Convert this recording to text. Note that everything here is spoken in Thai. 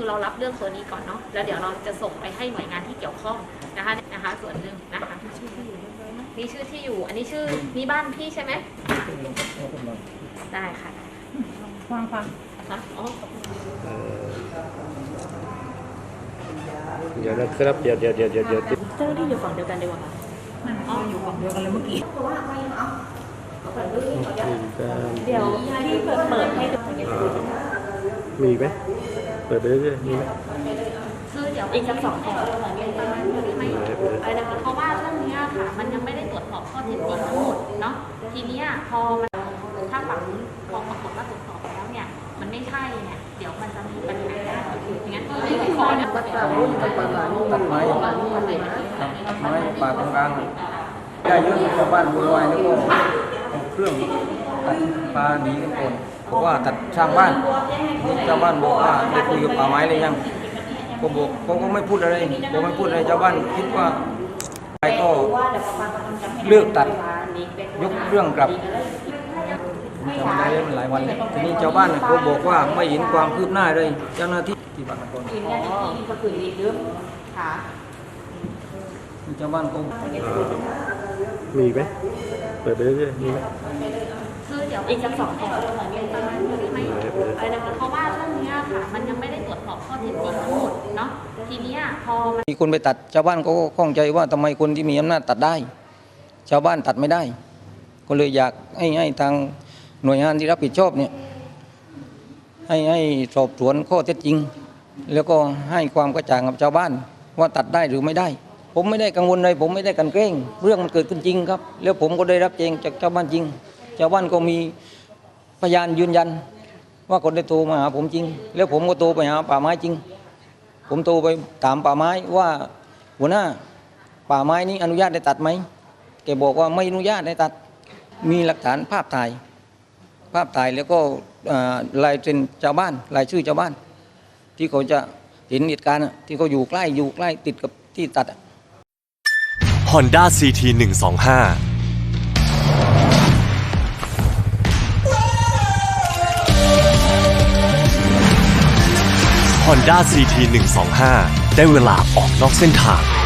คือเรารับเรื่องตัวนี้ก่อนเนาะแล้วเดี๋ยวเราจะส่งไปให้หน่วยงานที่เกี่ยวข้องนะคะนะคะ ส่วนหนึ่งนะคะนี่ชื่อที่อยู่ อันนี้ชื่อนี่บ้านพี่ใช่ไหมได้ค่ะฟังฟังค่ะอ๋อเอ่อเดี๋ยวนะครับเดี๋ยวเดี๋ยวเดี๋ยวเดี๋ยวเดี๋ยวเจ้าหน้าที่อยู่ฝั่งเดียวกันดีกว่าค่ะมันก็อยู่ฝั่งเดียวกันเลยเมื่อกี้เดี๋ยวพี่เปิดเปิดให้ดูอ่ามีไหมเปิดไปเรื่อยๆมีไหมคือเดี๋ยวอีกสักสองแถวไม่อะไรนะคะเพราะว่าเรื่องนี้ค่ะ มันยังไม่ได้ตรวจสอบข้อเท็จจริงทั้งหมดเนาะทีนี้พอมันถ้าฝั่งพอปรากฏว่าตรวจสอบแล้วเนี่ย มันไม่ใช่เนี่ยเดี๋ยวมันจะมีปัญหาอย่างนั้นพี่ขอนะตัดไม้ตัดไม้ป่าตรงกลางได้เยอะชาวบ้านวุ่นวายแล้วก็เอาเครื่องตัดปลาหนีกันก่อน เพราะว่าตัดช่างบ้านนี่ชาวบ้านบอกว่าได้คุยกับป่าไม้เลยยังก็บอกเขาก็ไม่พูดอะไรบอกไม่พูดอะไรชาวบ้านคิดว่าใครก็เลือกตัดยกเครื่องกลับทำได้แล้วมันหลายวันแล้วทีนี้ชาวบ้านเนี่ยเขาบอกว่าไม่เห็นความคืบหน้าเลย เจ้าหน้าที่ที่บางนครก็คือรีบลึกค่ะชาวบ้านก็อ่ามีไหมเปิดไปเรื่อยๆมีไหมคือ เดี๋ยวอีกสักสองแถวไม่อะไรนะคะเพราะว่าเรื่องนี้ค่ะมันยังไม่ได้ตรวจสอบข้อเท็จจริงทั้งหมดเนาะทีนี้พอมันมีคนไปตัดชาวบ้านก็ข้องใจว่าทำไมคนที่มีอำนาจตัดได้ ชาวบ้านตัดไม่ได้ ก็เลยอยากให้ให้ทางหน่วยงานที่รับผิดชอบเนี่ยให้ให้สอบสวนข้อเท็จจริง แล้วก็ให้ความกระจ่างกับชาวบ้านว่าตัดได้หรือไม่ได้ ผมไม่ได้กังวลอะไรผมไม่ได้กันเกรงเรื่องมันเกิดขึ้นจริงครับ แล้วผมก็ได้รับแจ้งจากชาวบ้านจริง ชาวบ้านก็มีพยานยืนยัน ว่าคนได้โทรมาหาผมจริง แล้วผมก็โทรไปหาป่าไม้จริง ผมโทรไปถามป่าไม้ว่าหัวหน้าป่าไม้นี้อนุญาตได้ตัดไหมแกบอกว่าไม่อนุญาตได้ตัดมีหลักฐานภาพถ่าย ภาพถ่ายแล้วก็ลายเซ็นชาวบ้านลายชื่อชาวบ้าน ที่เขาจะเห็นเหตุการณ์ที่เขาอยู่ใกล้อยู่ใกล้ติดกับที่ตัดอะ Honda CT 125 Honda CT 125ได้เวลาออกนอกเส้นทาง